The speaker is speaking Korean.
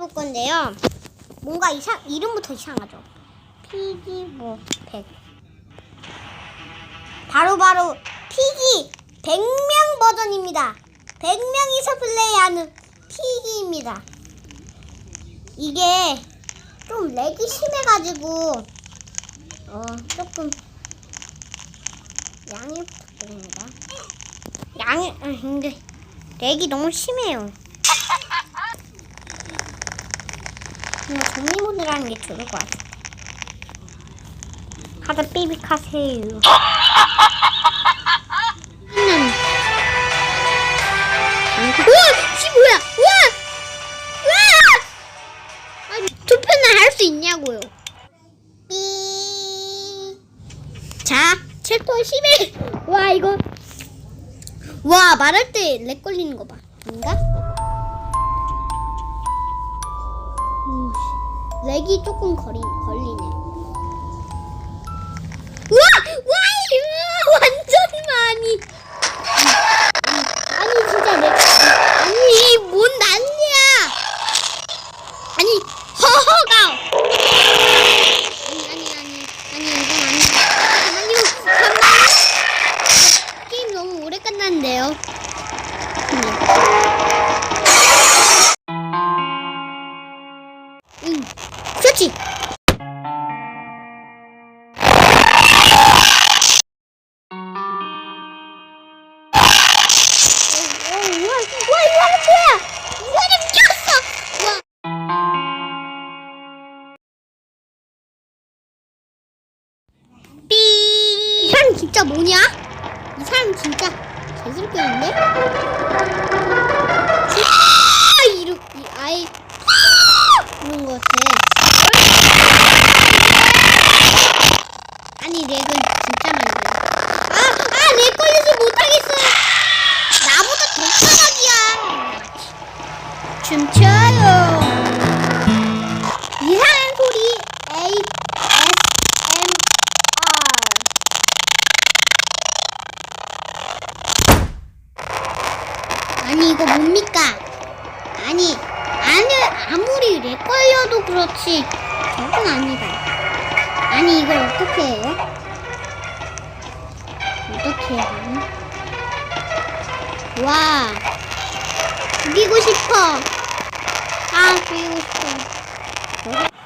볼 건데요. 뭔가 이상 이름부터 이상하죠. 피기 뭐 100. 바로 바로 피기 100명 버전입니다. 100명이서 플레이하는 피기입니다. 이게 좀 렉이 심해가지고 어 조금 양해 부탁드립니다. 양해 아, 근데 렉이 너무 심해요. 그냥 정리모드라는 게 좋을 것 같아. 하다 삐빅하세요. 음. 우와! 씨 뭐야? 우와! 우와! 투표는 할 수 있냐고요. 삐. 자, 챕터 11. 와, 이거. 와, 말할 때 렉 걸리는 거 봐. 아닌가? 렉이 조금 거리, 걸리네. 와, 이 사람 진짜 뭐냐? 이 사람 진짜 개슬겼는데? 아, 이러, 이 아이 이런 거 같아. 아니 렉은 진짜 많이 걸려. 아, 아, 렉 걸려서 못하겠어. 나보다 더 사막이야. 춤춰요. 이상한 소리 ASMR. 아니 이거 뭡니까? 아니 아니 아무리 렉 걸려도 그렇지 저건 아니다. 아니 이걸 어떻게 해요? 어떻게 해야 되니? 와 죽이고 싶어. 아 죽이고 싶어.